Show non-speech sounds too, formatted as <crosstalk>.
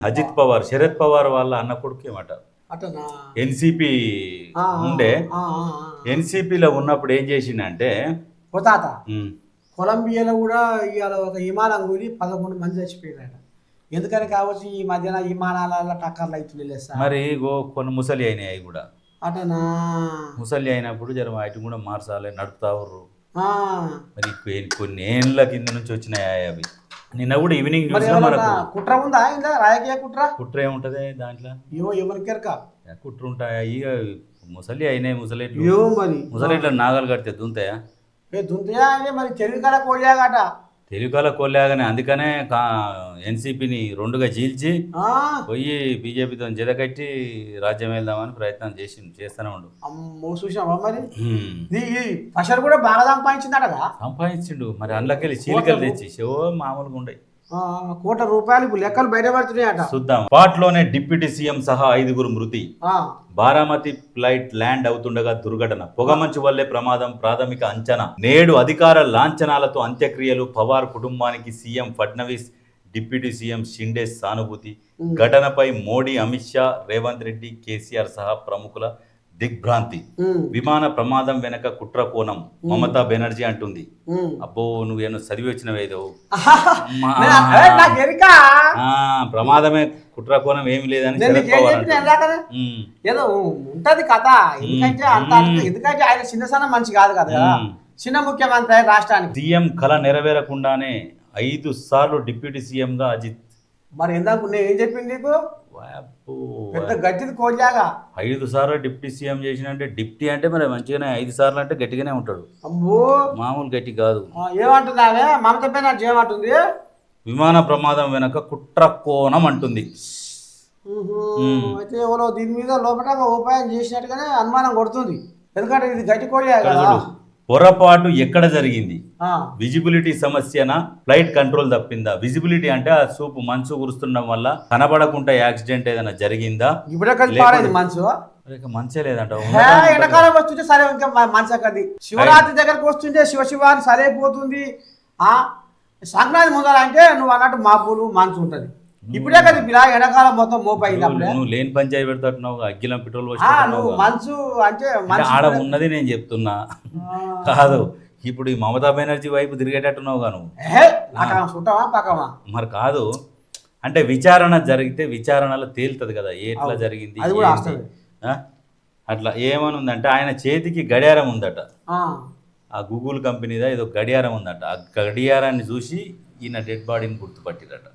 అజిత్ పవార్ శరద్ పవార్ వాళ్ళ అన్న కొడుకు ఏమట అటనా ఎన్సిపి ఉండే. ఎన్సిపిలో ఉన్నప్పుడు ఏం చేసిండంటే ఓ తాత ఉమ్, కొలంబియాలో కూడా ఇవాళ ఒక విమానం కూలి పదకొండు మంది చచ్చిపోయారట ఎందుకని కావచ్చు ఈ మధ్యన విమానాల టక్కర్లు సార్. మరి కొన్ని ముసలి అయినాయి అవి కూడా. అటనా? ముసలి అయినప్పుడు జర వాటి కూడా మార్చాలి నడుపుతావుర్రు. మరి కొన్ని ఏళ్ళ కింద నుంచి వచ్చినాయి అవి. నిన్న కూడా ఈవినింగ్ న్యూస్లో ఏమన్నా మనకు కుట్ర ఉందా ఇందా? రాజకీయ కుట్ర? కుట్ర ఏముంటది దాంట్లో? ఏమో ఎవరికెరక ఏ కుట్ర ఉంటాయా? ఇక ముసలి అయినాయి ముసలేట్లు. మరి. ముసలేట్ల నాగలు కడితే దుంతాయా? ఏ దుంతయా? అంటే మరి తెలుగు కడ కోళ్ళాగట తెలుగుల కొల్లాగానే అందుకనే కా ఎన్సీపీని రెండుగా చీల్చి పోయి బీజేపీతో జతకట్టి రాజ్యం వెళ్దామని ప్రయత్నం చేసి చేస్తూనే ఉండు. అమ్మో మరి? కూడా బాగా సంపాదించిందటగా? సంపాదించిండు. మరి అందులోకెళ్ళి చీలికలు తెచ్చి శివో మామూలుగా ఉండయి. ఆ, కోట్ల రూపాయలు ఇప్పుడు లెక్కలు బయటపడుతున్నాయట చూద్దాం. స్పాట్లోనే డిప్యూటీ సీఎం సహా ఐదుగురు మృతి. బారామతి ఫ్లైట్ ల్యాండ్ అవుతుండగా దుర్ఘటన. పొగమంచు వల్లే ప్రమాదం ప్రాథమిక అంచనా. నేడు అధికార లాంఛనాలతో అంత్యక్రియలు పవార్ కుటుంబానికి CM Fadnavis deputy CM Shinde సానుభూతి. ఘటనపై మోడీ అమిత్ షా రేవంత్ రెడ్డి కేసీఆర్ సహా ప్రముఖుల దిగ్భ్రాంతి. విమాన ప్రమాదం వెనక కుట్ర కోణం. మమతా బెనర్జీ అంటుంది. అబ్బో నువ్వేమో చదివి వచ్చినవేదో? <laughs> ప్రమాదమే కుట్ర కోణం ఏమి లేదని ఏదో ఉంటది కథ. ఎందుకంటే అంత మ్మ్. ఎందుకంటే ఆయన చిన్న సన్న మంచి కాదు? కదా. చిన్న ముఖ్యమంత్రి రాష్ట్రానికి. సీఎం కళ నెరవేరకుండానే ఐదు సార్లు డిప్యూటీ సీఎం గా అజిత్. మరి ఎందుకు? నేను ఏం చెప్పింది నీకు? ఐదు సార్లు డిప్యూటీ సీఎం చేసినంటే డిప్టీ అంటే మరి మంచిగానే ఐదు సార్లు అంటే గట్టిగానే ఉంటాడు. మామూలు గట్టి కాదు. మమత బెనర్జీ ఏమంటుంది? విమాన ప్రమాదం వెనక కుట్ర కోణం అంటుంది. అయితే ఎవరో దీని మీద లోపల ఉపాయం చేసినట్టుగానే అనుమానం కొడుతుంది. ఎందుకంటే ఇది గట్టి కదా చూడు. పొరపాటు ఎక్కడ జరిగింది? ఆ, విజిబిలిటీ సమస్యన? ఫ్లైట్ కంట్రోల్ తప్పిందా? విజిబిలిటీ అంటే ఆ సూపు మంచు కురుస్తుండడం వల్ల కనబడకుండా యాక్సిడెంట్ ఏదైనా జరిగిందా? మంచే. లేదంట. ఎండాకాలం వస్తుంటే సరే ఇంకా మ- మంచి అక్కడి శివరాత్రి దగ్గరకు వస్తుంటే శివ శివ అని సరే పోతుంది ఆ సంక్రాంతి ముందర అంటే నువ్వు అన్నట్టు మాపులు మంచు ఉంటది. ఇప్పుడే కదా ఇలా ఎండాకాలం మొత్తం మోపైంది నువ్వు లేని పంచాయతీ పెడతాడున్నావు అగ్గిలం పెట్రోల్ నువ్వు అంటే ఆడ ఉన్నది నేను చెప్తున్నా. కాదు ఇప్పుడు ఈ మమతా బెనర్జీ వైపు తిరిగేటట్టున్నావు నువ్వు. పక్కమా మరి కాదు అంటే విచారణ జరిగితే విచారణలో తేలుతుంది కదా ఎట్లా. జరిగింది? అట్లా ఏమని ఉందంటే ఆయన చేతికి గడియారం ఉందట. ఆ, ఆ గూగుల్ కంపెనీదా ఏదో గడియారం ఉందట. ఆ గడియారాన్ని చూసి ఈయన డెడ్ బాడీని గుర్తుపట్టిరట.